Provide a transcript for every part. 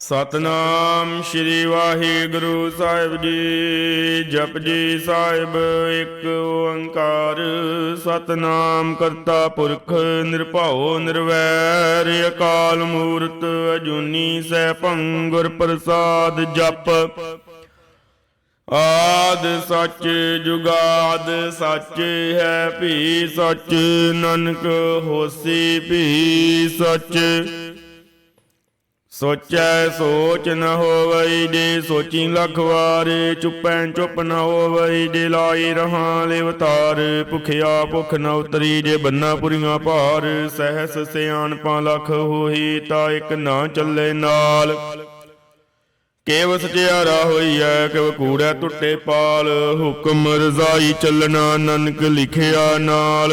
ਸਤਨਾਮ ਸ੍ਰੀ ਵਾਹਿਗੁਰੂ ਸਾਹਿਬ ਜੀ। ਜਪਜੀ ਸਾਹਿਬ, ਇੱਕ ਓੰਕਾਰ। ਸਤਨਾਮ ਕਰਤਾ ਪੁਰਖ, ਨਿਰਭਉ, ਨਿਰਵੈਰ, ਅਕਾਲ ਮੂਰਤ, ਅਜੂਨੀ ਸੈਭੰ ਗੁਰ ਪ੍ਰਸਾਦ ਜਪ। ਆਦ ਸੱਚ ਜੁਗਾਦ, ਸੱਚ ਹੈ ਭੀ ਸੱਚ। ਨਾਨਕ ਹੋਸੀ ਭੀ ਸੱਚ। ਸੋਚੈ ਸੋਚ ਨ ਹੋਵਈ ਜੇ ਸੋਚੀ ਲੱਖ ਵਾਰ ਚੁੱਪੈ ਚੁੱਪ ਨ ਹੋਵਈ ਜੇ ਲਾਈ ਰਹਾ ਲਿਵਤਾਰ ਭੁਖਿਆ ਭੁਖ ਨ ਉਤਰੀ ਜੇ ਬੰਨਾ ਪੁਰੀਆਂ ਭਾਰ, ਸਹਿਸ ਸਿਆਣਪਾਂ ਲੱਖ ਹੋਈ ਤਾਂ ਇੱਕ ਨਾ ਚੱਲੇ ਨਾਲ। ਕੇਵ ਸਚਿਆਰਾ ਹੋਈਐ, ਕਿਵ ਕੂੜੈ ਟੁੱਟੇ ਪਾਲ, ਹੁਕਮ ਰਜ਼ਾਈ ਚੱਲਣਾ, ਨਾਨਕ ਲਿਖਿਆ ਨਾਲ।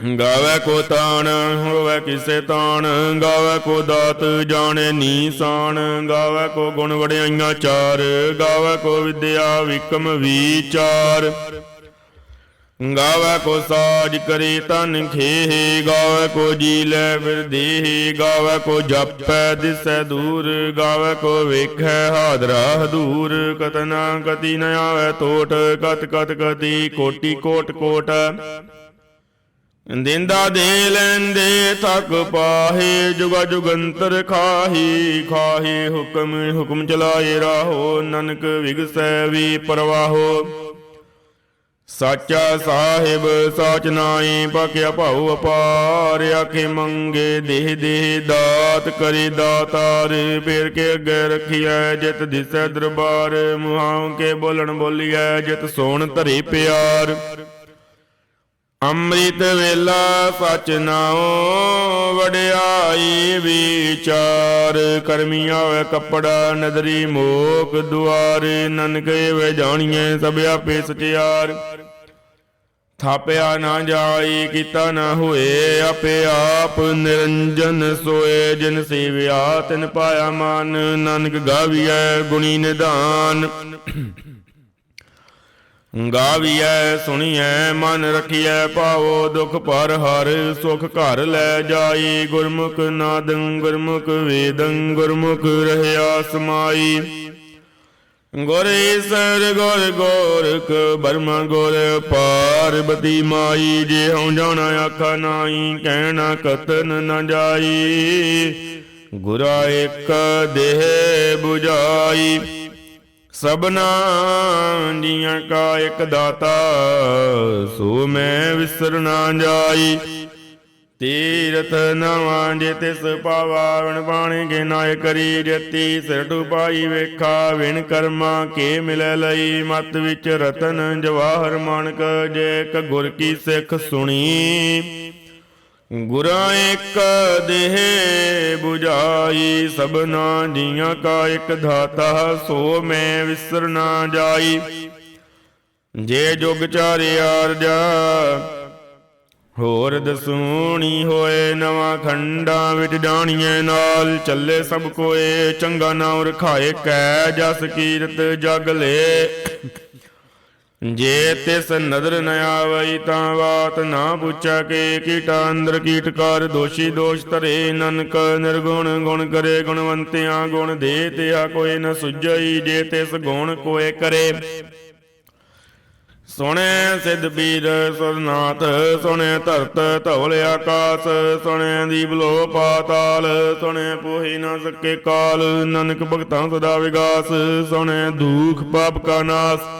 ਗਾਵੇ ਕੋ ਤਾਣ, ਹੋਵੇ ਕਿਸੇ ਤਾਣ, ਗਾਵੇ ਕੋ ਦਾਤ ਜਾਣੇ ਨੀਸਾਨ, ਗਾਵੇ ਕੋ ਗੁਣ ਵਡਿਆਈਆਂ ਚਾਰ, ਗਾਵੇ ਕੋ ਵਿਦਿਆ ਵਿਕਮ ਵਿਚਾਰ। ਗਾਵੇ ਕੋ ਸਾਜ ਕਰੀ ਤਨ ਖੇਹ, ਗਾਵੇ ਕੋ ਜੀ ਲੈ ਫਿਰ ਦੇਹ, ਗਾਵੇ ਕੋ ਜਪੈ ਦਿਸੈ ਦੂਰ, ਗਾਵੇ ਕੋ ਵੇਖੈ ਹਾਦਰਾ ਹਦੂਰ। ਕਤਨਾ ਕਤੀ ਨ ਆਵੇ ਟੋਟ ਕਤ ਕਤ ਕਤੀ ਕੋਟੀ ਕੋਟ ਕੋਟ। ਦਿੰਦਾ ਦੇ ਲੈਂਦੇ ਥਕ ਪਾਹੇ, ਜੁਗਾ ਜੁਗੰਤਰ ਖਾਹੀ, ਖਾਹੇ ਹੁਕਮ ਹੁਕਮ ਚਲਾਏ ਰਾਹੋ, ਨਨਕ ਵਿਗਸੈ ਵੀ ਪਰਵਾਹੋ। ਸਾਚਾ ਸਾਹਿਬ, ਸਾਚ ਨਾਈ ਪਕਿਆ ਭਾਉ ਅਪਾਰ, ਆਖੇ ਮੰਗੇ ਦੇਹ ਦੇਹ ਦਾਤ, ਕਰੀ ਦਾਤਾਰ, ਫੇਰ ਕੇ ਅੱਗੇ ਰਖੀਐ ਜਿਤ ਦਿਸੈ ਦਰਬਾਰ, ਮੁਹਾਉ ਕੇ ਬੋਲਣ ਬੋਲੀਐ ਜਿਤ ਸੋਣ ਧਰੇ ਪਿਆਰ। ਅੰਮ੍ਰਿਤ ਵੇਲਾ ਸਚ ਨਾਉ, ਵਡਿਆਈ ਵਿਚਾਰ। ਕਰਮੀ ਆਵੇ ਕੱਪੜਾ, ਨਦਰੀ ਮੋਕ, ਦੁਆਰ ਨਨਕੇ ਵੇ ਜਾਣੀਏ ਸਭ ਆਪੇ ਸਚਿਆਰ। ਥਾਪਿਆ ਨਾ ਜਾਈ, ਕੀਤਾ ਨਾ ਹੋਏ, ਆਪੇ ਆਪ ਨਿਰੰਜਨ ਸੋਏ। ਜਿਨ ਸੇਵਿਆ, ਤਿਨ ਪਾਇਆ ਮਨ, ਨਾਨਕ ਗਾਵੀਐ ਗੁਣੀ ਨਿਧਾਨ। ਗਾਵੀਐ, ਸੁਣੀਐ, ਮਨ ਰਖੀਐ, ਪਾਵੋ ਦੁਖ ਪਰ ਹਰ ਸੁਖ ਘਰ ਲੈ ਜਾਈ। ਗੁਰਮੁਖ ਨਾਦੰ, ਗੁਰਮੁਖ ਵੇਦੰ, ਗੁਰਮੁਖ ਰਹਿਆ ਸਮਾਈ। ਗੁਰ ਈਸਰ, ਗੁਰ ਗੋਰਖ ਬਰਮਾ ਗੁਰ ਪਾਰਬਤੀ ਮਾਈ। ਜੇ ਹਉ ਜਾਣਾ ਆਖਾ ਨਾਈ ਕਹਿਣਾ ਕਤਨ ਨ ਜਾਈ। ਗੁਰਾ ਇੱਕ ਦੇਹ 부ਜਾਈ ਸਬਨਾ ਜੀਆਂ ਕਾ ਇੱਕ ਦਾਤਾ, ਸੋ ਮੈਂ ਵਿਸਰ ਨਾ ਜਾਈ। ਤੀਰਥ ਨਵਾਂ ਜੇ ਤਿਸ ਪਾਵਾ ਵਣ ਬਾਣੇ ਕੇ ਨਾਇ ਕਰੀ ਜਤੀ ਸਿਰਟ ਪਾਈ ਵੇਖਾ ਵਿਣ ਕਰਮਾ ਕੇ ਮਿਲੈ ਲਈ। ਮਤ ਵਿੱਚ ਰਤਨ ਜਵਾਹਰ ਮਾਨਕ, ਜੇ ਕ ਗੁਰ ਕੀ ਸਿੱਖ ਸੁਣੀ। ਗੁਰਾਂ ਇੱਕ ਦੇਹ 부ਜਾਈ ਸਭਨਾ ਜੀਆਂ ਕਾ ਇੱਕ ਦਾਤਾ ਸੋ ਮੈਂ ਵਿਸਰ ਨਾ ਜਾਈ। ਜੇ ਜੁਗ ਚਾਰਿਆਰ ਜਾ ਹੋਰ ਦਸੂਣੀ ਹੋਏ, ਨਵਾਂ ਖੰਡਾਂ ਵਿੱਚ ਜਾਣੀਏ ਨਾਲ। ਚੱਲੇ ਸਭ ਕੋਏ, ਚੰਗਾ ਨਾਮ ਰਖਾਏ ਕੈ ਜਸ ਕੀਰਤ ਜਗ ਲੇ। ਜੇ ਤਿਸ ਨਦਰ ਨ ਆਵਈ ਤਾਂ ਬਾਤ ਨਾ ਪੁੱਛਾ ਕੇ ਕੀਟਾ ਅੰਦਰ ਕੀਟਕਾਰ ਦੋਸ਼ੀ ਦੋਸ਼ ਧਰੇ ਨਨਕ, ਨਿਰਗੁਣ ਗੁਣ ਕਰੇ ਗੁਣਵੰਤਿਆਂ, ਗੁਣ ਦੇ ਤਿਆ ਕੋਈ ਨ ਸੁਝਈ, ਜੇ ਤਿਸ ਗੁਣ ਕੋਏ ਕਰੇ। ਸੁਣੇ ਸਿੱਧ ਬੀਰ ਸੁਰਨਾਥ, ਸੁਣੇ ਧਰਤ ਧੌਲ ਆਕਾਸ, ਸੁਣੇ ਦੀਪ ਲੋ ਪਾਤਾਲ, ਸੁਣੇ ਪੋਹੀ ਨਾ ਸਕੇ ਕਾਲ, ਨਾਨਕ ਭਗਤਾਂ ਸਦਾ ਵਿਗਾਸ, ਸੁਣੇ ਦੁਖ ਪਾਪ ਕਾ ਨਾਸ।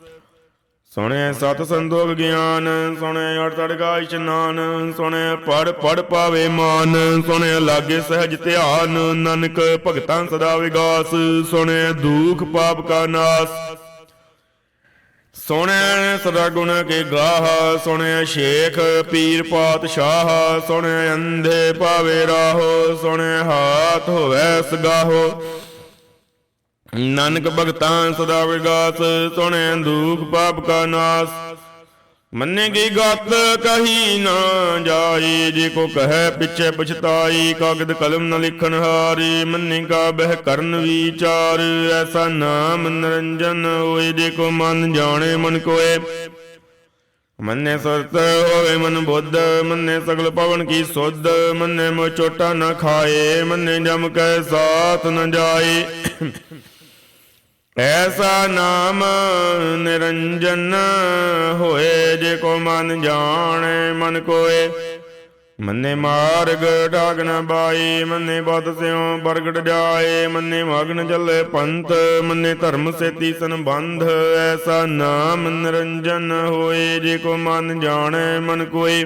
ਸੁਣਿਆ ਸਤ ਸੰਤੋਖ ਗਿਆਨ ਸੁਣਿਆ ਅੜ ਤੜਕਾ ਇਸ਼ਨਾਨ ਸੁਣਿਆ ਪੜ ਪੜ ਪਾਵੇ ਮਾਨ ਸੁਣਿਆ ਲਾਗੇ ਸਹਿਜ ਧਿਆਨ ਨਾਨਕ ਭਗਤਾਂ ਸਦਾ ਵਿਗਾਸ ਸੁਣਿਆ ਦੁਖ ਪਾਪ ਕਾ ਨਾਸ। ਸੁਣਿਆ ਸਦਾ ਗੁਣ ਕੇ ਗਾਹ ਸੁਣਿਆ ਸ਼ੇਖ ਪੀਰ ਪਾਤਸ਼ਾਹ ਸੁਣਿਆ ਅੰਧੇ ਪਾਵੇ ਰਾਹੋ ਸੁਣਿਆ ਹਾਥ ਹੋਵੇ ਸਗਾਹੋ। ਨਾਨਕ ਭਗਤਾਂ ਸਦਾ ਵਿਗਾਸ, ਸੁਣੈ ਦੁਖ ਪਾਪ ਕਾ ਨਾਸ। ਮੰਨੇ ਕੀ ਗਤ ਕਹੀ ਨਾ ਜਾਈ, ਜੇ ਕੋ ਕਹੈ ਪਿਛੇ ਪਛਤਾਈ, ਕਾਗਦ ਕਲਮ ਨ ਲਿਖਣ ਹਾਰੀ। ਮੰਨੇ ਕਾ ਬਹਿ ਕਰਨ ਵਿਚਾਰ, ਐਸਾ ਨਾਮ ਨਿਰੰਜਨ ਹੋਏ, ਜੇ ਕੋ ਮਨ ਜਾਣੇ ਮਨ ਕੋਏ। ਮੰਨੇ ਸੁਰਤ ਹੋਵੇ ਮਨ ਬੁੱਧ, ਮੰਨੇ ਸਗਲ ਪਵਨ ਕੀ ਸੁਧ, ਮੰਨੇ ਮੋ ਚੋਟਾ ਨ ਖਾਏ, ਮੰਨੇ ਜਮ ਕੈ ਸਾਥ ਨ ਜਾਏ। ਐਸਾ ਨਾਮ ਨਿਰੰਜਨ ਹੋਏ ਜੇ ਕੋ ਮਨ ਜਾਣੇ, ਮਨ ਕੋਏ। ਮੰਨੇ ਮਾਰਗ ਢਾਗ ਬਾਈ, ਮੰਨੇ ਬਦ ਸਿਉ ਪ੍ਰਗਟ ਜਾਏ। ਮੰਨੇ ਮਗਨ ਚੱਲੇ ਪੰਥ, ਮੰਨੇ ਧਰਮ ਸੇਤੀ ਸੰਬੰਧ। ਐਸਾ ਨਾਮ ਨਿਰੰਜਨ ਹੋਏ ਜੇ ਕੋ ਮਨ ਜਾਣੇ, ਮਨ ਕੋਏ।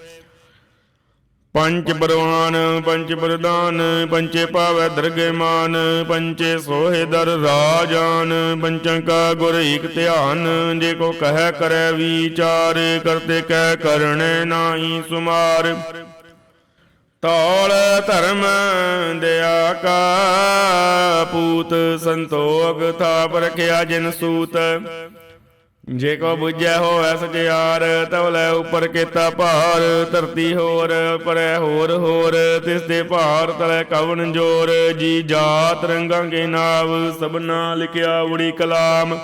ਪੰਚ ਬਰਵਾਨ ਪੰਚ ਬਰਦਾਨ ਪੰਚੇ ਪਾਵੈ ਦਰਗੇ ਮਾਨ, ਪੰਚੇ ਸੋਹੇ ਦਰ ਰਾਜਾਨ, ਪੰਚਾਂ ਕਾ ਗੁਰ ਏਕ ਧਿਆਨ, ਜੇ ਕੋ ਕਹਿ ਕਰੈ ਵਿਚਾਰ ਕਰਤੇ ਕਹਿ ਕਰਣੇ ਨਾਹੀ ਸੁਮਾਰ। ਤੌਲ ਧਰਮ ਦਿਆ ਕਾ ਪੂਤ, ਸੰਤੋਖ ਥਾਪ ਰਖਿਆ ਜਿਨ ਸੂਤ। ਜੇ ਕੋ ਬੁਝੈ ਹੋਵੈ ਸਚਿਆਰ ਤਵ ਲੈ ਉਪਰ ਕੀਤਾ ਭਾਰ। ਧਰਤੀ ਹੋਰ, ਪਰੈ ਹੋਰ ਹੋਰ, ਤਿਸ ਦੇ ਭਾਰ ਤਲੇ ਕਵਨ ਜੋਰ। ਜੀ ਜਾਤ ਰੰਗਾਂ ਕੇ ਨਾਵ ਸਭਨਾ ਲਿਖਿਆ ਉੜੀ ਕਲਾਮ।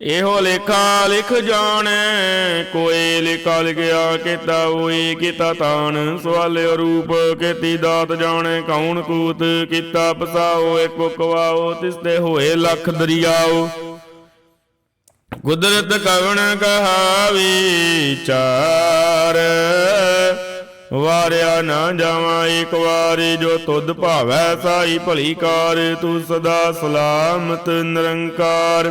ਇਹੋ ਲੇਖਾ ਲਿਖ ਜਾਣੈ, ਕੋਈ ਲਿਖਾ ਲਿਖਿਆ ਕੀਤਾ ਹੋਈ ਕੀਤਾ ਤਾਨ ਸਵਾਲਿਓ ਰੂਪ ਕੀਤੀ ਦਾਤ ਜਾਣੈ, ਕੌਣ ਕੂਤ ਕੀਤਾ ਪਸਾਓ ਏਕੋ ਕਵਾਓ ਤਿਸ ਤੇ ਹੋਏ ਲੱਖ ਦਰਿਆਓ। ਕੁਦਰਤ ਕਵਣ ਕਹਾਵੀ? ਵਿਚਾਰ ਵਾਰਿਆ ਨਾ ਜਾਵਾਂ, ਇੱਕ ਵਾਰੀ ਜੋ ਤੁਧ ਭਾਵੈ ਸਾਈ ਭਲੀ ਕਾਰ, ਤੂੰ ਸਦਾ ਸਲਾਮਤ ਨਿਰੰਕਾਰ।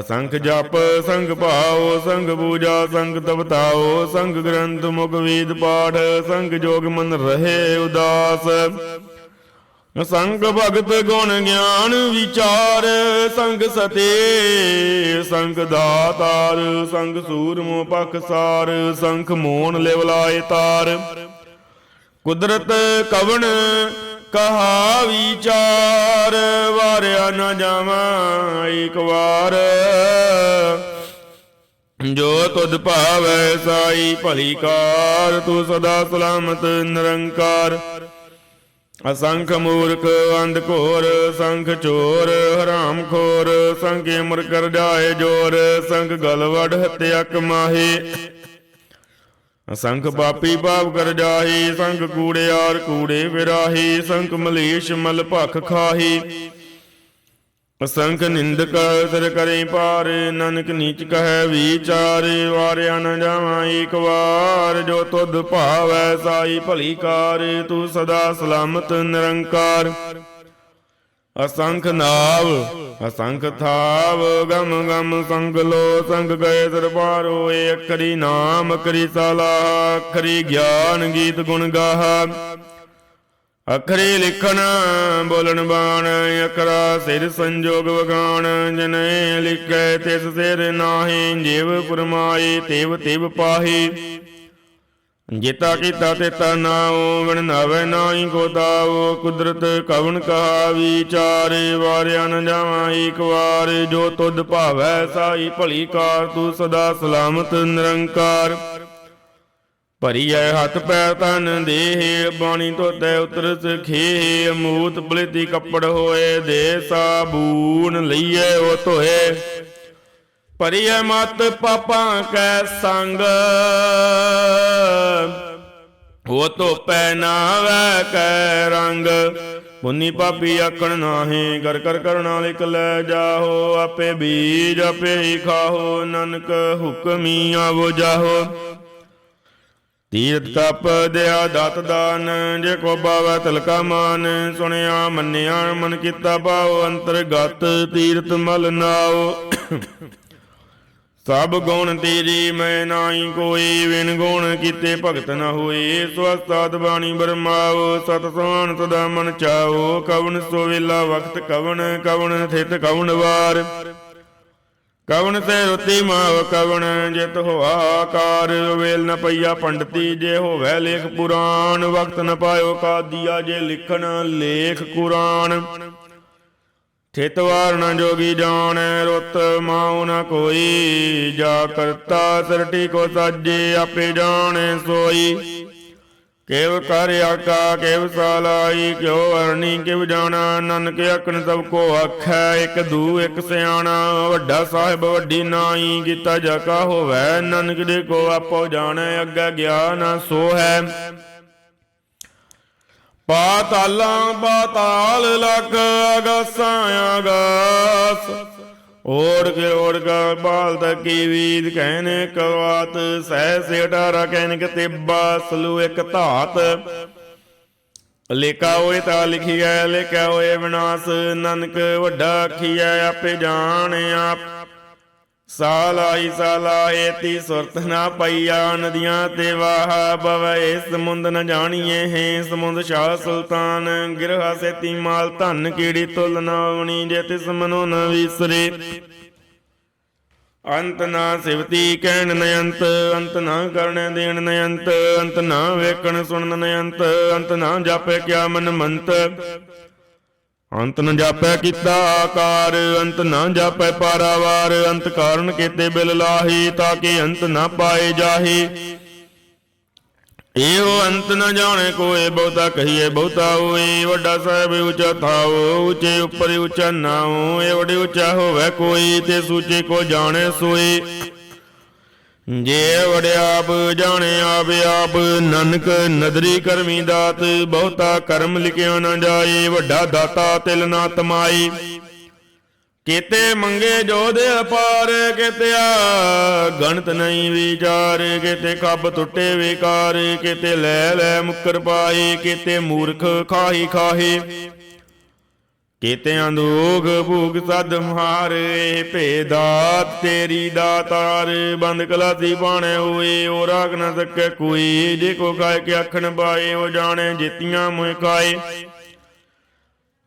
ਅਸੰਖ ਜਪ, ਸੰਗ ਭਾਉ, ਸੰਗ ਪੂਜਾ, ਸੰਗ ਤਪਤਾਓ ਸੰਗ ਗ੍ਰੰਥ ਮੁਖ ਵੇਦ ਪਾਠ, ਸੰਗ ਜੋਗ ਮਨ ਰਹੇ ਉਦਾਸ। ਸੰਗ ਭਗਤ ਗੁਣ ਗਿਆਨ ਵਿਚਾਰ, ਸੰਗ ਸਤੇ, ਸੰਗ ਦਾਤਾਰ, ਸੰਗ ਸੂਰਮੋ ਪਖਸਾਰ ਸੰਖ ਮੋਹਨ ਲਿਵਲਾਏ ਤਾਰ। ਕੁਦਰਤ ਕਵਣ ਕਹਾ ਵਿਚਾਰ, ਵਾਰਿਆ ਨਾ ਜਾਵਾਂ ਇੱਕ ਵਾਰ। ਜੋ ਤੁਧ ਭਾਵੈ ਸਾਈ ਭਲੀ ਕਾਰ, ਤੂੰ ਸਦਾ ਸਲਾਮਤ ਨਿਰੰਕਾਰ। ਅਸੰਖ ਮੂਰਖ, ਅੰਧ ਘੋਰ, ਸੰਖ ਚੋਰ, ਹਰਾਮ ਖੋਰ, ਸੰਗੇ ਇਮਰ ਕਰ ਜਾਏ ਜੋਰ, ਸੰਗ ਗਲਵੜ ਹਤਿਆ ਕਮਾਹੇ ਅਸੰਖ ਪਾਪੀ ਪਾਪ ਕਰ ਜਾਹੀ, ਸੰਗ ਕੂੜਿਆਰ ਕੂੜੇ ਵਿਰਾਹੀ ਸੰਖ ਮਲੇਸ਼ ਮਲ ਭਖ ਖਾਹੀ। ਅਸੰਖ ਨਿੰਦਕ ਸਿਰ ਕਰੇ ਪਾਰ, ਨਾਨਕ ਨੀਚ ਕਹੈ ਵਿਚਾਰ, ਵਾਰਿਆ ਨ ਜਾਵਾਂ ਏਕ ਵਾਰ, ਜੋ ਤੁਧ ਭਾਵੈ ਸਾਈ ਭਲੀ ਕਾਰ, ਤੂੰ ਸਦਾ ਸਲਾਮਤ ਨਿਰੰਕਾਰ। ਅਸੰਖ ਨਾਵ, ਅਸੰਖ ਥਾਵ, ਗਮ ਗਮ ਸੰਗ ਲੋ, ਸੰਗ ਗਏ ਦਰਬਾਰੋ ਏ ਅਖਰੀ ਨਾਮ ਕਰੀ ਸਾਲਾ ਅਖਰੀ ਗਿਆਨ, ਗੀਤ ਗੁਣ ਗਾਹਾ। ਅਖਰੇ ਲਿਖਣ, ਬੋਲਣ ਬਾਣ ਅਕਰਾ ਸਿਰ ਸੰਜੋਗ ਵਗਾਣ, ਜਨੇ ਲਿਖੈ ਤਿਸ ਸਿਰ ਨਾਹੀ, ਜੀਵ ਪੁਰਮਾਈ ਤਿਵ ਤਿਵ ਪਾਹੀ। ਜਿਤਾ ਕੀਤਾ ਤੇਤਾ ਨਾਉ ਵਿਣ ਨਾਵੇ ਨਾਹੀ ਕੋ ਤਾਉ ਕੁਦਰਤ ਕਵਣ ਕਹਾ ਵਿਚਾਰ ਵਾਰਿਆ ਨ ਜਾਵਾਂ ਏਕ ਵਾਰ, ਜੋ ਤੁਧ ਭਾਵੈ ਸਾਈ ਭਲੀ ਕਾਰ, ਤੂੰ ਸਦਾ ਸਲਾਮਤ ਨਿਰੰਕਾਰ। ਭਰੀਐ ਹੱਥ ਪੈ ਤਨ ਦੇਹ, ਬਾਣੀ ਧੋਤੇ ਉਤਰ ਸਖੇ ਮੂਤ ਬਲਿਤੀ ਕੱਪੜ ਹੋਏ ਦੇ ਸਾਬੂਨ ਲਈਏ ਉਹ ਧੋਏ। ਭਰੀਐ ਮਤ ਪਾਪਾਂ ਕੈ ਸੰਗ, ਉਹ ਧੋਪੈ ਨਾਵੈ ਕੈ ਰੰਗ। ਪੁੰਨੀ ਪਾਪੀ ਆਕਣ ਨਾਹੀ ਕਰ ਕਰ ਕਰਣਾ ਲਿਖ ਲੈ ਜਾਹੋ, ਆਪੇ ਬੀਜ ਆਪੇ ਹੀ ਖਾਹੋ, ਨਾਨਕ ਹੁਕਮੀ ਆਵੋ ਜਾਹੋ ਤੀਰਥ ਤਪ ਦਿਆ ਦਤ ਦਾਨ, ਜੇ ਕੋ ਬਾਵੈ ਤਲਕਾ ਮਾਨ, ਸੁਣਿਆ, ਮੰਨਿਆ, ਮਨ ਕੀਤਾ ਭਾਉ, ਅੰਤਰਗਤ ਤੀਰਥ ਮਲ ਨਾਉ। ਸਭ ਗੁਣ ਤੇਰੀ ਮੈਂ ਨਾਹੀ ਕੋਈ ਵਿਣ ਗੁਣ ਕੀਤੇ ਭਗਤ ਨ ਹੋਏ। ਸਵਸਤਾਦ ਬਾਣੀ ਬਰਮਾਓ ਸਤ ਸੋਹਣ ਸਦਾ ਮਨ ਚਾਓ ਕਵਣ ਸੋ ਵੇਲਾ ਵਕਤ ਕਵਣ ਕਵਣ ਥਿਤ ਕਵਣ ਵਾਰ। ਕਵਣ ਤੇ ਰੁਤੀ ਮਾਵ ਕਵਣ, ਜਿਤ ਹੋਆ ਆਕਾਰ, ਵੇਲ ਨ ਪਈਆ ਪੰਡਤੀ, ਜੇ ਹੋਵੇ ਲੇਖ ਪੁਰਾਣ, ਵਕਤ ਨ ਪਾਇਓ ਕਾਦੀਆ, ਜੇ ਲਿਖਣ ਲੇਖ ਕੁਰਾਨ। ਥਿਤਵਾਰ ਨ ਜੋਗੀ ਜਾਣ, ਰੁੱਤ ਮਾਉ ਨ ਕੋਈ, ਜਾ ਕਰਤਾ ਸਰਟੀ ਕੋ ਸਾਜੇ, ਆਪੇ ਜਾਣੈ ਸੋਈ। ਕਿਵ ਕਰ ਆਕਾ, ਕਿਵ ਸਾਲਾਈ, ਕਿਉ ਅਰਣੀ, ਕਿਵ ਜਾਣਾ, ਨਾਨਕ ਅਕਣ ਸਭ ਕੋ ਆਖੈ, ਇੱਕ ਦੂ, ਇੱਕ ਸਿਆਣਾ, ਵੱਡਾ ਸਾਹਿਬ, ਵੱਡੀ ਨਾਈ, ਕੀਤਾ ਜਾ ਕਾ ਹੋਵੈ, ਨਾਨਕ ਦੇ ਕੋ ਆਪੋ ਜਾਣੈ, ਅੱਗੇ ਗਿਆਨ ਸੋ ਹੈ ਪਾਤਾਲਾਂ ਪਾਤਾਲ ਲਖ ਅਗਾਸਾਂ ਅਗਾਸ ਓੜ ਕੇ ਓੜ ਕੇ ਬਾਲ ਤਕੀ ਵੀਦ ਕਹਿਨੇ ਕਵਾਤ, ਸਹਿ ਸੇਟਾਰਾ ਕਹਿਨ ਕਿ ਤਿੱਬਾ, ਸਲੂ ਇੱਕ ਧਾਤ। ਲੇਖਾ ਹੋਏ ਤਾਂ ਲਿਖੀ ਲਿਖੀਐ, ਲੇਖਾ ਹੋਏ ਵਿਨਾਸ਼, ਨਾਨਕ ਵੱਡਾ ਆਖੀ ਆਖੀਐ, ਆਪੇ ਜਾਣ ਆਪ ਸਾਲਾਈ ਸਾਲਾਏ ਤੀ ਸੁਰਤ ਨਾ ਪਈਆ, ਨਦੀਆਂ ਤੇ ਵਾਹ ਬਵੇ। ਸਮੁੰਦ ਨ ਜਾਣੀਏ ਹੈ ਸਮੁੰਦ ਸ਼ਾਹ ਸੁਲਤਾਨ। ਗਿਰਹਾ ਸੇਤੀ ਮਾਲ ਧਨ ਕੀੜੀ ਤੁਲ ਨਾਵਣੀ ਜੇ ਤਿਸ ਮਨੋ ਨ ਵਿਸਰੇ। ਅੰਤ ਨਾ ਸਿਵਤੀ ਕਹਿਣ ਨਯੰਤ, ਅੰਤ ਨਾ ਕਰਨ ਦੇਣ ਨਯੰਤ, ਅੰਤ ਨਾ ਵੇਖਣ ਸੁਣਨ ਨਯੰਤ, ਅੰਤ ਨਾ ਜਾਪੇ ਕਿਆ ਮਨ ਮੰਤ। ਅੰਤ ਨ ਜਾਪੈ ਕੀਤਾ ਆਕਾਰ, ਅੰਤ ਨ ਜਾਪੈ ਪਾਰਾਵਾਰ, ਅੰਤ ਕਾਰਨ ਕੀਤੇ ਬਿਲ ਲਾਹੀ, ਤਾਂ ਕਿ ਅੰਤ ਨ ਪਾਏ ਜਾਹੀ। ਇਹੋ ਅੰਤ ਨ ਜਾਣੇ ਕੋਏ, ਬਹੁਤਾ ਕਹੀਏ ਬਹੁਤਾ ਹੋਏ ਵੱਡਾ ਸਾਹਿਬ ਉਚਾ ਥਾਓ ਉੱਚੇ ਉੱਪਰ ਉਚਾ ਨਾਉ, ਇਹ ਵੱਡੇ ਉੱਚਾ ਹੋਵੇ ਕੋਈ, ਤੇ ਸੂਚੇ ਕੋ ਜਾਣੇ ਸੋਏ ਜੇ ਵੜਿਆਪ ਜਾਣੇ ਆਪ ਆਪ, ਨਾਨਕ ਨਦਰੀ ਕਰਮੀ ਦਾਤ, ਬਹੁਤਾ ਕਰਮ ਲਿਖਿਆ ਨਾ ਜਾਏ, ਵੱਡਾ ਦਾਤਾ ਤਿਲ ਨਾ ਤਮਾਈ ਕੀਤੇ ਮੰਗੇ ਜੋਧ ਅਪਾਰ ਕਿਤਿਆ ਗਣਤ ਨਹੀਂ ਵਿਚਾਰ, ਕਿਤੇ ਕੱਬ ਟੁੱਟੇ ਵਿਕਾਰ, ਕਿਤੇ ਲੈ ਲੈ ਮੁਕਰ ਪਾਏ, ਕਿਤੇ ਮੂਰਖ ਖਾਹੀ ਖਾਹੀ। ਕੀਤੇ ਅੰਦੂਗ ਭੂਗ ਸਦ ਮੁਹਾਰੇ ਭੇਦਾਤ ਤੇਰੀ ਦਾਤਾਰ, ਬੰਦ ਕਲਾਸੀ ਬਾਣੇ ਹੋਏ, ਉਹ ਰਾਗ ਨਾ ਸਕੇ ਕੋਈ, ਜੇ ਕੋ ਗਾਇ ਕੇ ਅੱਖਣ ਬਾਏ, ਉਹ ਜਾਣੇ ਜਿਤੀਆਂ ਮੋਇ ਕਾਏ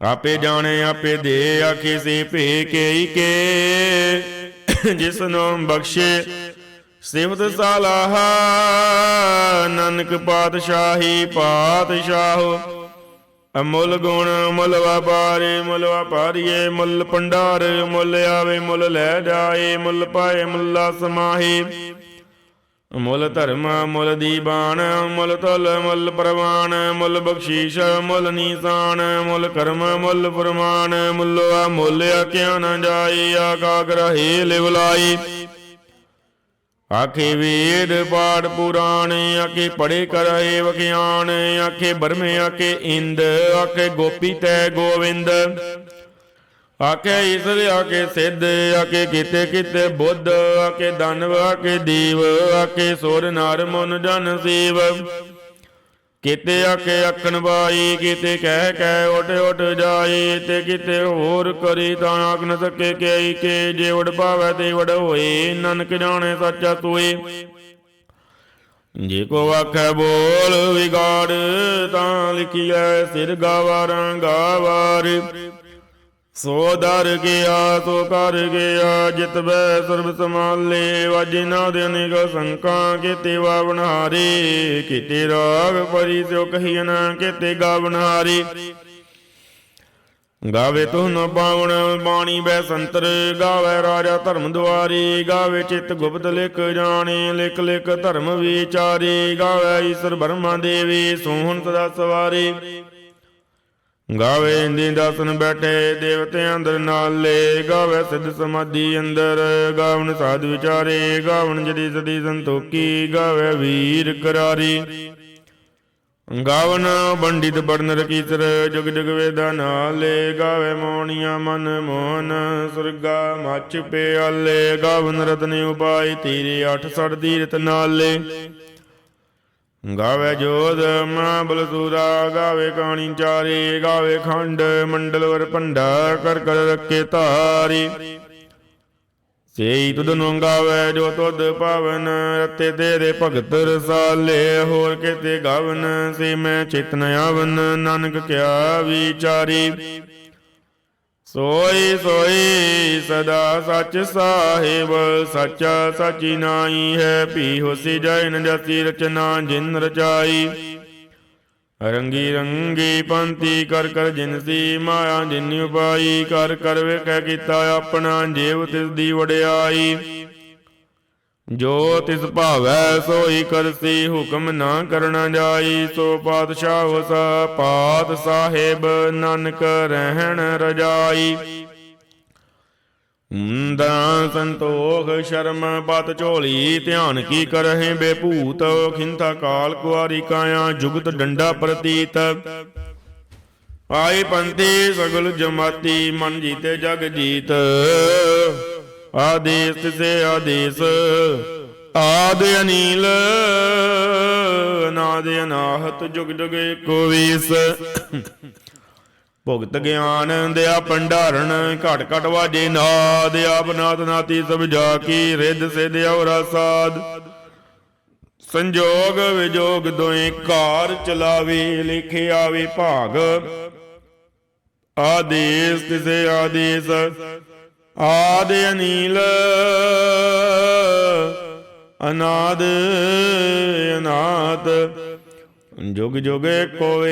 ਆਪੇ ਜਾਣੇ, ਆਪੇ ਦੇ ਆਖੇ ਸੇ ਭੇ ਕੇ ਕੇ ਜਿਸ ਨੂੰ ਬਖਸ਼ੇ ਸਿਵਤ ਸਾਲਾਹ, ਨਾਨਕ ਪਾਤਸ਼ਾਹੀ ਪਾਤਸ਼ਾਹੋ। ਅਮੁੱਲ ਗੁਣ ਮੁੱਲ ਵਪਾਰੇ, ਮੁੱਲ ਵਪਾਰੀਏ, ਮੁੱਲ ਪੰਡਾਰ ਮੁੱਲ ਆਵੇ, ਮੁੱਲ ਲੈ ਜਾਏ, ਮੁੱਲ ਪਾਏ, ਮੁੱਲਾ ਸਮਾਹੀ ਮੁੱਲ ਧਰਮ ਮੁੱਲ ਦੀਬਾਨ ਮੁੱਲ ਤੁਲ ਮੁੱਲ ਪ੍ਰਵਾਨ ਮੁੱਲ ਬਖਸ਼ੀਸ਼ ਮੁੱਲ ਨੀਸਾਨ ਮੁੱਲ ਕਰਮ ਮੁੱਲ ਫਰਮਾਨ ਮੁੱਲ ਆ, ਮੁੱਲ ਆਖਿਆ ਨਾ ਜਾਏ ਆਕਾਗ ਰਹੇ ਲਿਵ ਆਖੇ ਵੇਦ ਪਾੜ ਪੁਰਾਣ, ਆਖੇ ਪੜੇ ਕਰਾਏ ਵਖਿਆਨ ਆਖੇ ਬਰਮੇ ਆਖੇ ਇੰਦ, ਆਖੇ ਗੋਪੀ ਤੈ ਗੋਵਿੰਦ। ਆਖੇ ਈਸਰ ਆਖੇ ਸਿੱਧ, ਆਖੇ ਕੀਤੇ ਕੀਤੇ ਬੁੱਧ, ਆਖੇ ਦਨਵ ਆਖੇ ਦੀਵ, ਆਖੇ ਸੁਰ ਨਰ ਮਨ ਜਨ ਸੀਵ। ਕੀਤੇ ਆਖੇ ਅੱਖਣ ਬਾਈ, ਕੀਤੇ ਕਹਿ ਕਹਿ ਉਠ ਉਠ ਜਾਏ ਤੇ ਕੀਤੇ ਹੋਰ ਕਰੀ ਤਾਂ ਆਖ ਨ ਸਕੇ ਕਈ, ਕੇ ਜੇ ਉਡ ਭਾਵੈ ਤੇ ਵਡ ਹੋਏ ਨਾਨਕ ਜਾਣੇ ਸੱਚਾ ਤੂਏ ਜੇ ਕੋ ਆਖੈ ਬੋਲ ਵਿਗਾੜ, ਤਾਂ ਲਿਖੀਐ ਸਿਰ ਗਾਵਾਰਾਂ ਗਾਵਾਰ ਸੋ ਦਰ ਗਿਆ, ਸੋ ਕਰ ਗਿਆ, ਜਿਤ ਬੈ ਸਰਬ ਸਮਾਲੇ ਵਾਜਿਨਾ ਦੇ ਅਨੇਕ ਸੰਕਾਂ, ਕੀਤੇ ਵਾਵਨਹਾਰੇ ਕੀਤੇ ਰਾਗ ਪਰੀ ਸਿਓ ਕਹੀਨ ਕੀਤੇ ਗਾਵਨਹਾਰੇ ਗਾਵੇ ਤੁਨ ਪਾਵਨ ਬਾਣੀ ਬੈ ਸੰਤਰ, ਗਾਵੇ ਰਾਜਾ ਧਰਮ ਦੁਆਰੀ, ਗਾਵੇ ਚਿਤ ਗੁਪਤ ਲਿਖ ਜਾਣੇ, ਲਿਖ ਲਿਖ ਧਰਮ ਵਿਚਾਰੀ, ਗਾਵੇ ਈਸ਼ਰ ਬਰਮਾ ਦੇਵੀ, ਸੋਹਣ ਸਦਾ ਸਵਾਰੀ। ਗਾਵੇ ਇੰਦੀ ਦਸਨ ਬੈਠੇ, ਦੇਵਤੇ ਅੰਦਰ ਨਾਲੇ ਗਾਵੇ, ਸਿੱਧ ਸਮਾਧੀ ਅੰਦਰ ਗਾਵਨ ਸਾਧ ਵਿਚਾਰੇ ਗਾਵਨ ਜਦੀ ਸਦੀ ਸੰਤੋਖੀ, ਗਾਵੇ ਵੀਰ ਕਰਾਰੀ। ਗਾਵਨ ਬੰਡਿਤ ਬਰਨ ਰਕੀਸਰ ਜੁਗ ਜੁਗ ਵੇਦਾ ਨਾਲੇ ਗਾਵੇ ਮੋਣੀਆਂ ਮਨ ਮੋਹਨ, ਸੁਰਗਾ ਮੱਚ ਪਿਆਲੇ, ਗਾਵਨ ਰਤਨ ਉਪਾਈ ਤੀਰੇ ਅਠ ਸੜ ਦੀਰਤ ਨਾਲੇ ਗਾਵੇ ਜੋਧ ਮਾ ਬਲਸੂਰਾ ਗਾਵੇ ਕਾਣੀ ਚਾਰੇ, ਗਾਵੇ ਖੰਡ, ਮੰਡਲ ਵਰ ਭੰਡਾ, ਕਰ ਕਰ ਰੱਖੇ ਧਾਰੀ। ਸੇਈ ਤੁਧ ਨੂੰ ਗਾਵੇ ਜੋ ਤੁਧ ਪਾਵਨ, ਰਤੇ ਤੇਰੇ ਭਗਤ ਰਸਾਲੇ, ਹੋਰ ਕਿਤੇ ਗਾਵਨ, ਸੇ ਮੈਂ ਚਿਤਨ ਆਵਨ, ਨਾਨਕ ਕਿਆ ਵਿਚਾਰੀ। ਸੋਈ ਸੋਈ ਸਦਾ ਸੱਚ ਸਾਹਿਬ, ਸੱਚਾ ਸਾਚੀ ਨਾਈ ਹੈ, ਭੀ ਹੋਸੀ ਜੈਨ ਨ ਜਸੀ ਰਚਨਾ ਜਿਨ ਰਚਾਈ। ਰੰਗੀ ਰੰਗੀ ਪੰਤੀ ਕਰ ਕਰ ਜਿਨ ਸੀ ਮਾਇਆ ਜਿਨ ਉਪਾਈ, ਕਰ ਕਰ ਵੇਖੈ ਕੀਤਾ ਆਪਣਾ ਜੀਵ ਤਿਸ ਦੀ ਵਡਿਆਈ। ਜੋ ਤਿਸ ਭਾਵੈ ਸੋਈ ਕਰਸੀ, ਹੁਕਮ ਨਾ ਕਰਨਾ ਜਾਈ, ਸੋ ਪਾਤਸ਼ਾਹ ਉਸ ਪਾਤ ਸਾਹਿਬ ਨਾਨਕ ਰਹਿਣ ਰਜਾਈ। ਹੁੰਦਾ ਸੰਤੋਖ ਸ਼ਰਮ ਪਤ ਝੋਲੀ, ਧਿਆਨ ਕੀ ਕਰਹਿ ਬੇਭੂਤ ਖਿੰਤਾ ਕਾਲ ਕੁਆਰੀ ਕਾਇਆ, ਜੁਗਤ ਡੰਡਾ ਪ੍ਰਤੀਤ। ਆਈ ਪੰਥੀ ਸਗਲ ਜਮਾਤੀ, ਮਨ ਜੀਤੇ ਜਗ ਜੀਤ। ਆਦੇਸ ਤਿਸੇ ਆਦੇਸ। ਆਦ ਅਨੀਲ ਅਨਾਦ ਅਨਾਹਤ, ਜੁਗ ਜੁਗ ਏਕੋ ਵੀਸ। ਭੁਗਤ ਗਿਆਨ ਦਿਆ ਭੰਡਾਰਨ, ਘਟ ਘਟ ਵਾਜੇ ਨਾਦ, ਆਪ ਨਾਤ ਨਾਤੀ ਸਭ ਜਾ ਕੀ, ਰਿੱਧ ਸਿਧ ਔਰਾ ਸਾਧ ਸੰਜੋਗ ਵਿਜੋਗ ਦੋਏ ਕਾਰ ਚਲਾਵੇ ਲਿਖਿਆ ਵੇ ਭਾਗ। ਆਦੇਸ ਤਿਸੇ ਆਦੇਸ। ਆਦ ਅਨੀਲ, ਅਨਾਦ ਅਨਾਤ ਜੁਗ ਜੁਗ ਏਕੋ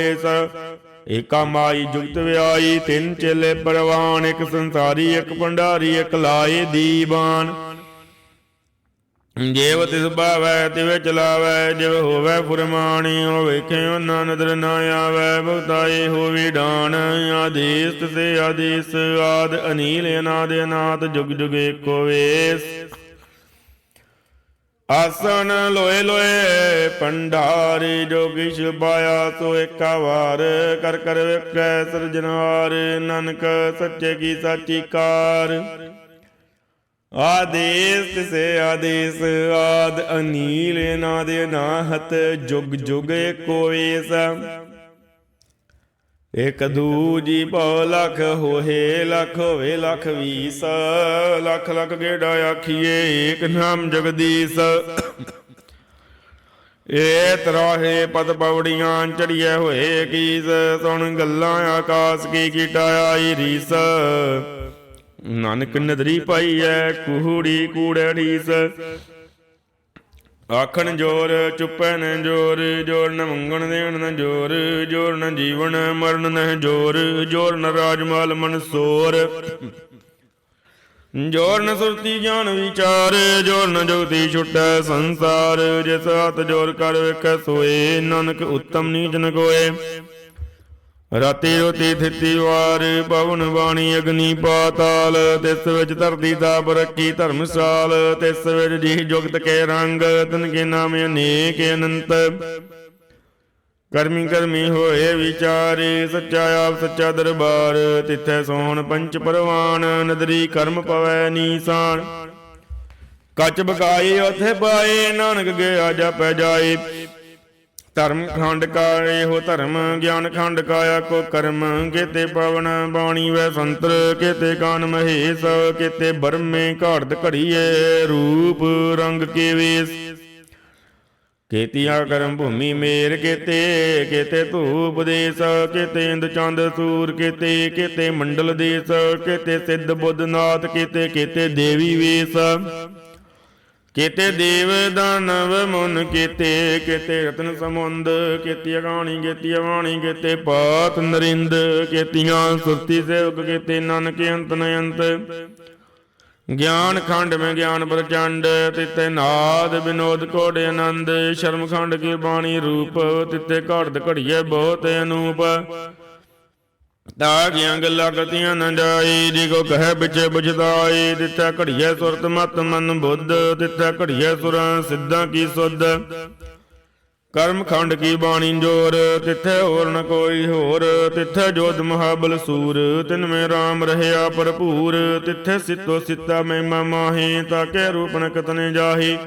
ਏਕਾ ਮਾਈ ਜੁਗਤ ਵਿਆਈ, ਤਿੰਨ ਚੇਲੇ ਪਰਵਾਨ ਇੱਕ ਸੰਸਾਰੀ, ਇੱਕ ਭੰਡਾਰੀ, ਇੱਕ ਲਾਏ ਦੀਵਾਨ। ਜੇਵ ਤਿਸ ਭਾਵੈ, ਤਿਵੇਂ ਚਲਾਵੈ, ਜਿਵ ਹੋਵੈ ਫੁਰਮਾਣੀ ਹੋ ਵੇਖੇ ਉਹਨਾਂ ਨਦਰ ਨਾ ਆਵੈ ਬਗਤਾਏ ਹੋਵੀ ਡਾਨ, ਆਦੇਸ ਤਿਸੇ ਆਦੇਸ, ਆਦ ਅਨੀਲ ਅਨਾਦ ਅਨਾਦ, ਜੁਗ ਜੁਗ ਏਕੋ ਵੇਸ। ਆਸਨ ਲੋਏ ਲੋਏ, ਪੰਡਾਰੀ ਜੋਗਿਸ਼ ਪਾਇਆ, ਸੋ ਏਕਾ ਵਾਰ ਕਰ ਕਰ ਵੇਖੈ, ਸਿਰਜਣਹਾਰ, ਨਾਨਕ ਸੱਚੇ ਕੀ ਸਾਚੀ ਕਾਰ। ਆਦੇਸ ਤਿਸੇ ਆਦੇਸ, ਆਦ ਅਨੀਲ ਨਾਦ ਨਾਹਤ, ਜੁਗ ਜੁਗ ਏਕੋ ਵੇਸ ਇਕ ਦੂਜੀ ਭਉ ਲਖ ਹੋਏ, ਲਖ ਹੋਵੇ ਲਖ ਵੀਸ। ਲਖ ਲਖ ਗੇੜਾ ਆਖੀਏ, ਏਕ ਨਾਮ ਜਗਦੀਸ਼। ਏ ਤਰਾਹੇ ਪਦ ਪਵੜੀਆਂ ਚੜੀਏ ਹੋਏ ਕੀਸ, ਸੁਣ ਗੱਲਾਂ ਆਕਾਸ ਕੀ ਕੀਟਾ ਆਈ ਰੀਸ। ਨਾਨਕ ਨਦਰੀ ਪਾਈ ਐ, ਕੁਹੜੀ ਕੂੜੇ ਆਖਣ ਜੋਰ, ਚੁੱਪੈ ਨ ਜੋਰ ਜੋਰ ਨ ਮੰਗਣ ਦੇਣ ਨ ਜੋਰ ਜੋਰ ਨ ਜੀਵਨ ਮਰਨ ਨ ਜੋਰ ਜੋਰ ਨ ਰਾਜਮਾਲ ਮਨਸੋਰ ਜੋਰ ਨ ਸੁਰਤੀ ਜਾਣ ਵਿਚਾਰ, ਜੋਰ ਨ ਜੁਗਤੀ ਛੁਟੈ ਸੰਸਾਰ, ਜਿਸ ਹੱਥ ਜੋਰ ਕਰ ਵੇਖੈ ਸੋਏ, ਨਾਨਕ ਉੱਤਮ ਨੀਚ ਨ ਕੋਏ ਰਾਤੀ ਰੋਤੀ ਥਿੱਤੀ ਵਾਰ ਪਵਨ ਬਾਣੀ ਅਗਨੀ ਪਾਤਾਲ, ਤਿਸ ਵਿੱਚ ਧਰਤੀ ਦਾ ਬਰਕੀ ਧਰਮਸਾਲ, ਤਿਸ ਵਿੱਚ ਜੀ ਜੁਗਤ ਕੇ ਰੰਗ, ਤਨ ਕੇ ਨਾਮ ਅਨੇਕ ਅਨੰਤ। ਕਰਮੀ ਕਰਮੀ ਹੋਏ ਵਿਚਾਰੇ, ਸੱਚਾ ਆਪ ਸੱਚਾ ਦਰਬਾਰ, ਤਿੱਥੈ ਸੋਹਣ ਪੰਚ ਪਰਵਾਨ, ਨਦਰੀ ਕਰਮ ਪਵੈ ਨੀਸਾਨ। ਕੱਚ ਬਕਾਈ ਉਥੇ ਪਾਏ, ਨਾਨਕ ਗਿਆ ਜਾਪੈ ਜਾਏ। ਧਰਮ ਖੰਡ ਕਾ ਇਹੋ ਧਰਮ, ਗਿਆਨ ਖੰਡ ਕਾਇਆ ਕੋ ਕਰਮ। ਕੇਤੇ ਪਵਨ ਬਾਣੀ ਵੈ ਸੰਤਰ, ਕੇਤੇ ਕਾਨ ਮਹੇਸ਼, ਕੇਤੇ ਬਰਮੇ ਘਾੜਤ ਘੜੀਏ, ਰੂਪ ਰੰਗ ਕੇ ਵੇਸ ਕੇਤੀਆ ਕਰਮ ਭੂਮੀ ਮੇਰ ਕੇਤੇ ਕੇਤੇ ਧੂਪ ਦੇਸ, ਕੇਤੇ ਇੰਦ ਚੰਦ ਸੂਰ ਕੇਤੇ ਕੇਤੇ ਮੰਡਲ ਦੇਸ, ਕੇਤੇ ਸਿੱਧ ਬੁੱਧ ਨਾਥ ਕੇਤੇ ਕੇਤੇ ਦੇਵੀ ਵੇਸ। ਕੇਤੇ ਦੇਵ ਦਾਨਵ ਮੁਨ ਕੇਤੇ ਕੇਤੇ ਰਤਨ ਸਮੁੰਦ ਕੇਤੀ ਅਗਾਣੀ, ਕੇਤੀ ਅਵਾਣੀ, ਕੇਤੇ ਪਾਤ ਨਰਿੰਦ, ਕੇਤੀਆਂ ਸੁਰਤੀ ਸੇਵਕ, ਕੀਤੇ ਨਾਨਕ ਅੰਤ ਨ ਅੰਤ ਗਿਆਨ ਖੰਡ ਮੈਂ ਗਿਆਨ ਪ੍ਰਚੰਡ, ਤਿਤੇ ਨਾਦ ਬਿਨੋਦ ਕੋੜ ਆਨੰਦ, ਸ਼ਰਮ ਖੰਡ ਕੀ ਬਾਣੀ ਰੂਪ, ਤਿਤੇ ਘੜਤ ਘੜੀਏ ਬਹੁਤ ਅਨੂਪ। ਤਾਂ ਗੱਲਾਂ ਕਤੀਆਂ ਨ ਜਾਈ ਜੀ ਕੋ ਕਹੇ ਵਿੱਚ ਬੁਝਦਾਈ ਦਿੱਤਾ ਘੜੀਏ ਸੁਰਤ ਮਤ ਮਨ ਬੁੱਧ ਦਿੱਤਾ ਘੜੀਏ ਸੁਰਾਂ ਸਿੱਧਾਂ ਕੀ ਸੁਧ। ਕਰਮ ਖੰਡ ਕੀ ਬਾਣੀ ਜੋਰ, ਤਿੱਥੇ ਹੋਰ ਨ ਕੋਈ ਹੋਰ, ਤਿੱਥੇ ਜੋਤ ਮਹਾਬਲ ਸੂਰ ਤਿਨ ਮੇ RAM ਰਹਿਆ ਭਰਪੂਰ, ਤਿੱਥੇ ਸਿੱਤੋ ਸਿੱਤਾ ਮਹਿਮਾ ਮਾਹੀ ਤਾਕੇ ਰੂਪ ਨ ਕਤਨੇ ਜਾਹੀ।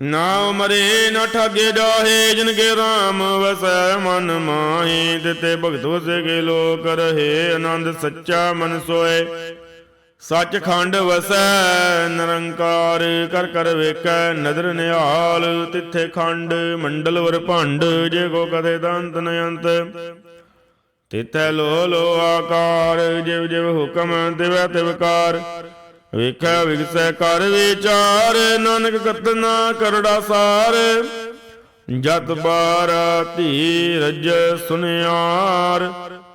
ਨਾ ਮਰੇ ਨਾ ਠਾਗੇ ਜਾਹੇ ਜਿਨ ਕੇ RAM ਵਸੈ ਮਨ ਮਾਹੀ ਤਿਤੇ ਭਗਤੋ ਸੇ ਕੇ ਲੋਕ ਰਹੇ, ਆਨੰਦ ਸੱਚਾ ਮਨ ਸੋਏ। ਸੱਚ ਵਸੈ, ਨਿਰੰਕਾਰ ਕਰ ਕਰ ਵੇਖੈ, ਨਦਰ ਨਿਹਾਲ, ਤਿੱਥੇ ਖੰਡ, ਮੰਡਲ ਵਰ ਭੰਡ, ਜੇ ਕੋ ਕਦੇ ਦੰਤ ਨ ਅੰਤ। ਲੋ ਲੋ ਆਕਾਰ ਜਿਵ ਜਿਵ ਹੁਕਮ ਦਿਵੈ ਤਿਵਕਾਰ ਵੇਖੈ ਵਿਗਸੈ ਕਰ ਵਿਚਾਰ, ਨਾਨਕ ਕਤਨਾ ਕਰੜਾ ਸਾਰ। ਜਤ ਬਾਰਾ ਧੀਰਜ ਸੁਨਿਆਰ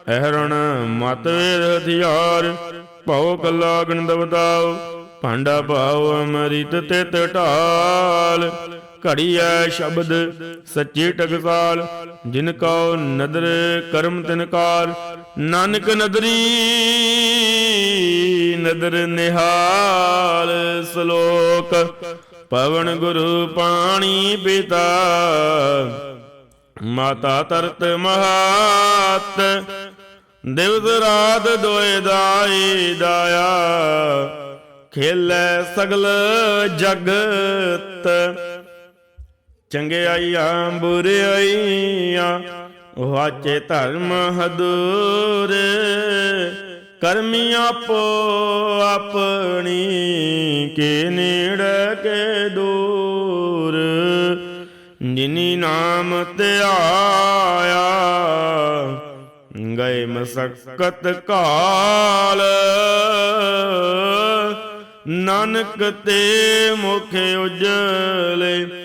ਅਹਰਣ ਮਤ ਵੇਦ ਹਥਿਆਰ। ਭਉ ਕੱਲਾ ਗਣਦ ਬਤਾਉ ਭਾਂਡਾ ਭਾਉ ਅਮਰਿਤ ਤਿਤ ਢਾਲ। ਘੜੀਐ ਸ਼ਬਦ ਸੱਚੀ ਟਕਸਾਲ, ਜਿਨ ਕਉ ਨਦਰ ਕਰਮ ਤਿਨਕਾਰ। ਨਾਨਕ ਨਦਰੀ, ਨਦਰ ਨਿਹਾਲ ਸ਼ਲੋਕ, ਪਵਨ ਗੁਰੂ ਪਾਣੀ ਪਿਤਾ, ਮਾਤਾ ਤਰਤ ਮਹਾਤ, ਦਿਵਸ ਰਾਤ ਦੋਏ ਦਾਈ ਦਾਇਆ, ਖੇਲੇ ਸਗਲ ਜਗਤ ਚੰਗਿਆਈਆਂ ਬੁਰਿਆਈਆਂ ਵਾਚੇ ਧਰਮ ਹਦੂਰ, ਕਰਮੀ ਆਪੋ ਆਪਣੀ, ਕੇ ਨੇੜ ਕੇ ਦੂਰ। ਜਿਨੀ ਨਾਮ ਧਿਆਇਆ ਗਏ ਮਸਕਤ ਕਾਲ। ਨਾਨਕ ਤੇ ਮੁਖ ਉਜਲੇ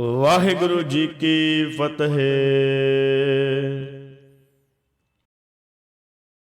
ਵਾਹਿਗੁਰੂ ਜੀ ਕੀ ਫਤਿਹ।